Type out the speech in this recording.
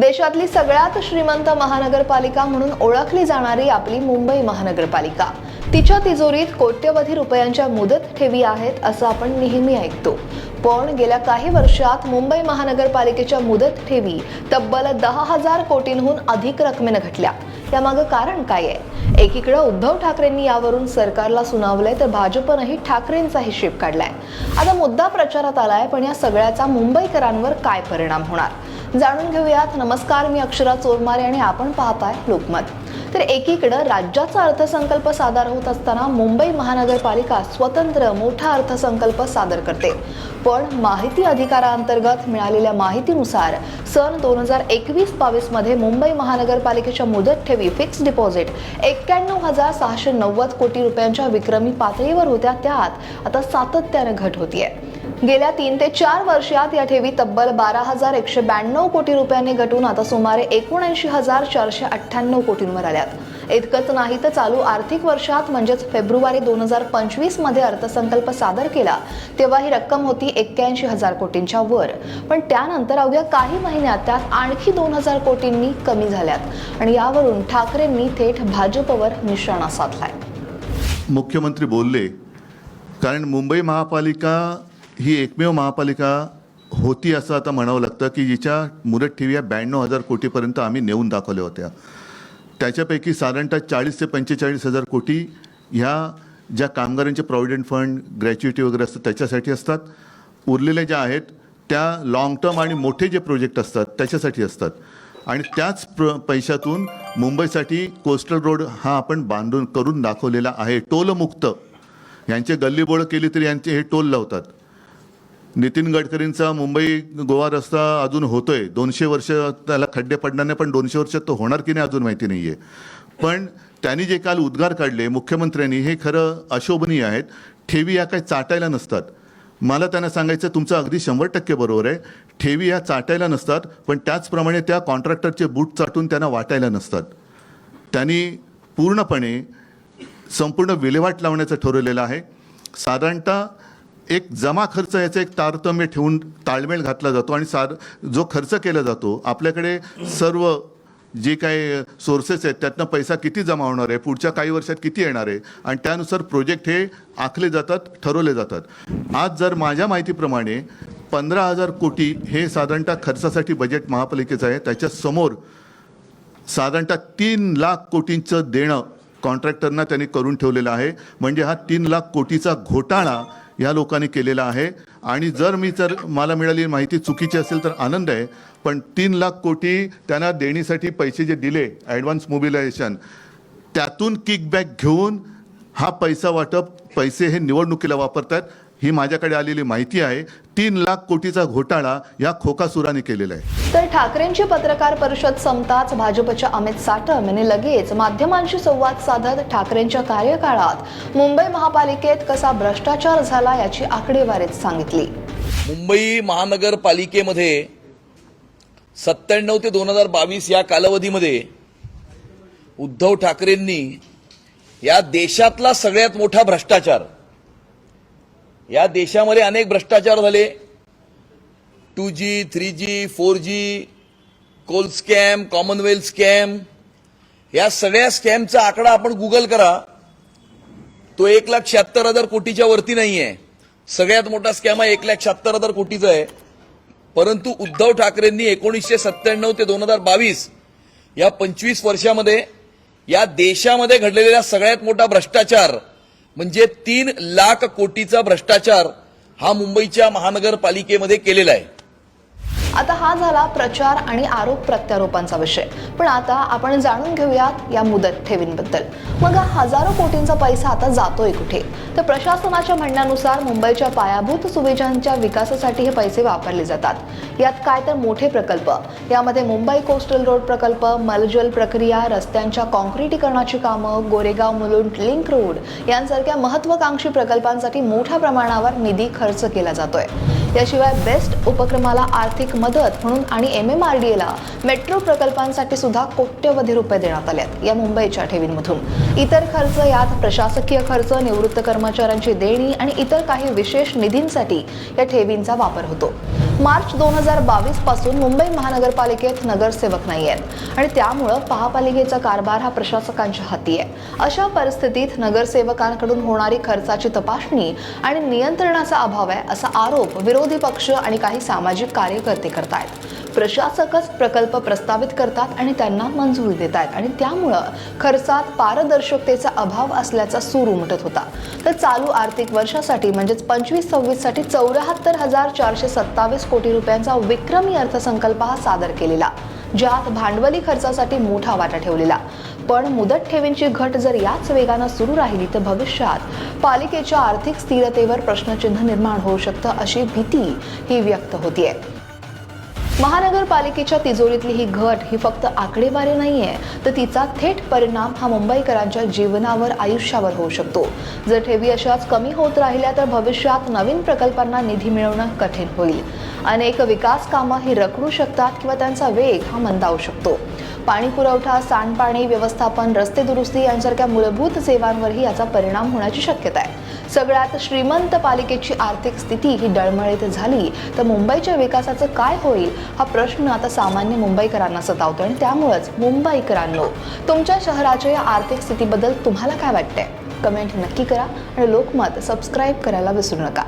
देशातली सगळ्यात श्रीमंत महानगरपालिका म्हणून ओळखली जाणारी आपली मुंबई महानगरपालिका. तिच्या तिजोरीत कोट्यवधी रुपयांच्या मुदत ठेवी आहेत असं आपण नेहमी ऐकतो. पण गेल्या काही वर्षात मुंबई महानगरपालिकेच्या मुदत ठेवी तब्बल दहा हजार कोटींहून अधिक रकमेनं घटल्या. त्यामागं कारण काय आहे? एकीकडे उद्धव ठाकरेंनी यावरून सरकारला सुनावलंय तर भाजपनंही ठाकरेंचा हिशेब काढलाय. आता मुद्दा प्रचारात आलाय पण या सगळ्याचा मुंबईकरांवर काय परिणाम होणार? जाणून घेऊयात. नमस्कार मी अक्षरा चोरमारे आणि आपण पाहताय लोकमत. तर एकीकडं राज्याचा अर्थसंकल्प सादर होत असताना मुंबई महानगरपालिका स्वतंत्र मोठा अर्थसंकल्प सादर करते. पण माहिती अधिकाराअंतर्गत मिळालेल्या माहितीनुसार सन दोन हजार एकवीस बावीसमध्ये मुंबई महानगरपालिकेच्या मुदत ठेवी फिक्स डिपॉझिट एक्क्याण्णव हजार सहाशे नव्वद कोटी रुपयांच्या विक्रमी पातळीवर होत्या. त्यात आता सातत्यानं घट होतीये. गेल्या तीन ते चार वर्षात या ठेवी तब्बल बारा हजार एकशे ब्याण्णव कोटी रुपयांनी घटून आता सुमारे एकोणऐंशी हजार चारशे अठ्ठ्याण्णव कोटींवर आल्यात. इतकंच नाही तर चालू आर्थिक वर्षात म्हणजेच फेब्रुवारी दोन हजार पंचवीसमध्ये अर्थसंकल्प सादर केला तेव्हा ही रक्कम होती एक्क्याऐंशी हजार कोटींच्या वर. पण त्यानंतर अवघ्या काही महिन्यात त्यात आणखी दोन हजार कोटींनी कमी झाल्यात आणि यावरून ठाकरेंनी थेट भाजपवर निशाणा साधलाय. मुख्यमंत्री बोलले कारण मुंबई महापालिका ही एकमेव महापालिका होती असं आता म्हणावं लागतं की जिच्या मुदत ठेवी या ब्याण्णव हजार कोटीपर्यंत आम्ही नेऊन दाखवल्या होत्या. त्याच्यापैकी साधारणतः चाळीस ते पंचेचाळीस हजार कोटी ह्या ज्या कामगारांचे प्रॉव्हिडंट फंड ग्रॅच्युइटी वगैरे असतात त्याच्यासाठी असतात. उरलेल्या ज्या आहेत त्या लाँग टर्म आणि मोठे जे प्रोजेक्ट असतात त्याच्यासाठी असतात. आणि त्याच प्र पैशातून मुंबईसाठी कोस्टल रोड हा आपण बांधून करून दाखवलेला आहे. टोलमुक्त. यांचे गल्लीबोळ केली तरी यांचे हे टोल लावतात. नितीन गडकरींचा मुंबई गोवा रस्ता अजून होतोय. दोनशे वर्ष त्याला खड्डे पडणार नाही पण दोनशे वर्षात तो होणार की नाही अजून माहिती नाही आहे पण त्यांनी जे काल उद्गार काढले मुख्यमंत्र्यांनी हे खरं अशोभनीय आहेत. ठेवी या काही चाटायला नसतात. मला त्यांना सांगायचं तुमचं अगदी शंभर टक्के बरोबर आहे. ठेवी या चाटायला नसतात पण त्याचप्रमाणे त्या कॉन्ट्रॅक्टरचे बूट चाटून त्यांना वाटायला नसतात. त्यांनी पूर्णपणे संपूर्ण विल्हेवाट लावण्याचं ठरवलेलं आहे. साधारणतः एक जमा खर्च याचं एक तारतम्य ठेवून ताळमेळ घातला जातो आणि सार जो खर्च केला जातो आपल्याकडे सर्व जे काही सोर्सेस आहेत त्यातनं पैसा किती जमा होणार आहे पुढच्या काही वर्षात किती येणार आहे आणि त्यानुसार प्रोजेक्ट हे आखले जातात ठरवले जातात. आज जर माझ्या माहितीप्रमाणे पंधरा हजार कोटी हे साधारणतः खर्चासाठी बजेट महापालिकेचं आहे त्याच्यासमोर साधारणतः तीन लाख कोटींचं देणं कॉन्ट्रॅक्टरना त्यांनी करून ठेवलेलं आहे. म्हणजे हा तीन लाख कोटीचा घोटाळा या लोकांनी केलेला आहे. आणि जर मी जर मला मिळालेली माहिती चुकीची असेल तर आनंद आहे. पण तीन लाख कोटी त्यांना देणीसाठी पैसे जे दिले ॲडव्हान्स मोबिलायझेशन त्यातून किकबॅक घेऊन हा पैसा वाटप पैसे हे निवडणुकीला वापरतात. ही माझ्याकडे आलेली माहिती आहे. तीन लाख कोटीचा घोटाळा या खोकासुराने केलेला आहे. तर ठाकरेंची पत्रकार परिषद संपताच भाजपच्या अमित साटम यांनी लगेच माध्यमांशी संवाद साधत ठाकरेंच्या कार्यकाळात मुंबई महापालिकेत कसा भ्रष्टाचार झाला याची आकडेवारीच सांगितली. मुंबई महानगरपालिकेमध्ये सत्त्याण्णव ते दोन हजार बावीस या कालावधीमध्ये उद्धव ठाकरेंनी या देशातला सगळ्यात मोठा भ्रष्टाचार या देशामध्ये अनेक भ्रष्टाचार झाले. Two G three G four G coal scam Commonwealth scam. या सगळ्या स्कॅमचा आकडा आपण गुगल करा. तो एक लाख शहात्तर हजार कोटीच्या वरती नाही आहे सगळ्यात मोठा स्कॅम हा एक लाख शहात्तर हजार कोटीचा आहे. परंतु उद्धव ठाकरेंनी एकोणीसशे सत्त्याण्णव ते दोन हजार बावीस या पंचवीस वर्षामध्ये या देशामध्ये घडलेला सगळ्यात मोठा भ्रष्टाचार म्हणजे तीन लाख कोटीचा भ्रष्टाचार हा मुंबईच्या महानगरपालिकेमध्ये केलेला आहे. आता हा झाला प्रचार आणि आरोप प्रत्यारोपांचा विषय. पण आता आपण जाणून घेऊयात या मुदत ठेवींबद्दल. मग हा हजारो कोटींचा पैसा आता जातोय कुठे? तर प्रशासनाच्या म्हणण्यानुसार मुंबईच्या पायाभूत सुविधांच्या विकासासाठी हे पैसे वापरले जातात. यात काय तर मोठे प्रकल्प. यामध्ये मुंबई कोस्टल रोड प्रकल्प मलजल प्रक्रिया रस्त्यांच्या कॉन्क्रिटीकरणाची कामं गोरेगाव मुलुंड लिंक रोड यांसारख्या महत्वाकांक्षी प्रकल्पांसाठी मोठ्या प्रमाणावर निधी खर्च केला जातोय. याशिवाय बेस्ट उपक्रमाला आर्थिक मदत म्हणून आणि एम एम आर डी एला मेट्रो प्रकल्पांसाठी सुद्धा कोट्यवधी रुपये देण्यात आलेत या मुंबईच्या ठेवींमधून. इतर खर्च यात प्रशासकीय खर्च निवृत्त कर्मचाऱ्यांची देणी आणि इतर काही विशेष निधींसाठी या ठेवींचा वापर होतो. मार्च दोन हजार बावीसपासून मुंबई महानगरपालिकेत नगरसेवक नाही आहेत आणि त्यामुळं महापालिकेचा कारभार हा प्रशासकांच्या हाती आहे. अशा परिस्थितीत नगरसेवकांकडून होणारी खर्चाची तपासणी आणि नियंत्रणाचा अभाव आहे असा आरोप विरोधी पक्ष आणि काही सामाजिक कार्यकर्ते करतायत. प्रशासकच प्रकल्प प्रस्तावित करतात आणि त्यांना मंजुरी देत आहेत आणि त्यामुळं खर्चात पारदर्शकतेचा अभाव असल्याचा सूर उमटत होता. तर चालू आर्थिक वर्षासाठी म्हणजेच पंचवीस सव्वीससाठी चौऱ्याहत्तर हजार चारशे सत्तावीस कोटी रुपयांचा विक्रमी अर्थसंकल्प हा सादर केलेला. ज्यात भांडवली खर्चासाठी मोठा वाटा ठेवलेला. पण मुदत ठेवींची घट जर याच वेगानं सुरू राहिली तर भविष्यात पालिकेच्या आर्थिक स्थिरतेवर प्रश्नचिन्ह निर्माण होऊ शकतं अशी भीती ही व्यक्त होतीये. महानगरपालिकेच्या तिजोरीतली ही घट ही फक्त आकडेवारी नाही आहे तर तिचा थेट परिणाम हा मुंबईकरांच्या जीवनावर आयुष्यावर होऊ शकतो. जर ठेवी अशाच कमी होत राहिल्या तर भविष्यात नवीन प्रकल्पांना निधी मिळवणं कठीण होईल. अनेक विकास कामं ही रखडू शकतात किंवा त्यांचा वेग हा मंदावू शकतो. पाणी पुरवठा सांडपाणी व्यवस्थापन रस्ते दुरुस्ती यांसारख्या मूलभूत सेवांवरही याचा परिणाम होण्याची शक्यता आहे. सगळ्यात श्रीमंत पालिकेची आर्थिक स्थिती ही डळमळीत झाली तर मुंबईच्या विकासाचं काय होईल? हा प्रश्न आता सामान्य मुंबईकरांना सतावतो आणि त्यामुळेच मुंबईकरांनो तुमच्या शहराच्या या आर्थिक स्थितीबद्दल तुम्हाला काय वाटतंय? कमेंट नक्की करा आणि लोकमत सबस्क्राईब करायला विसरू नका.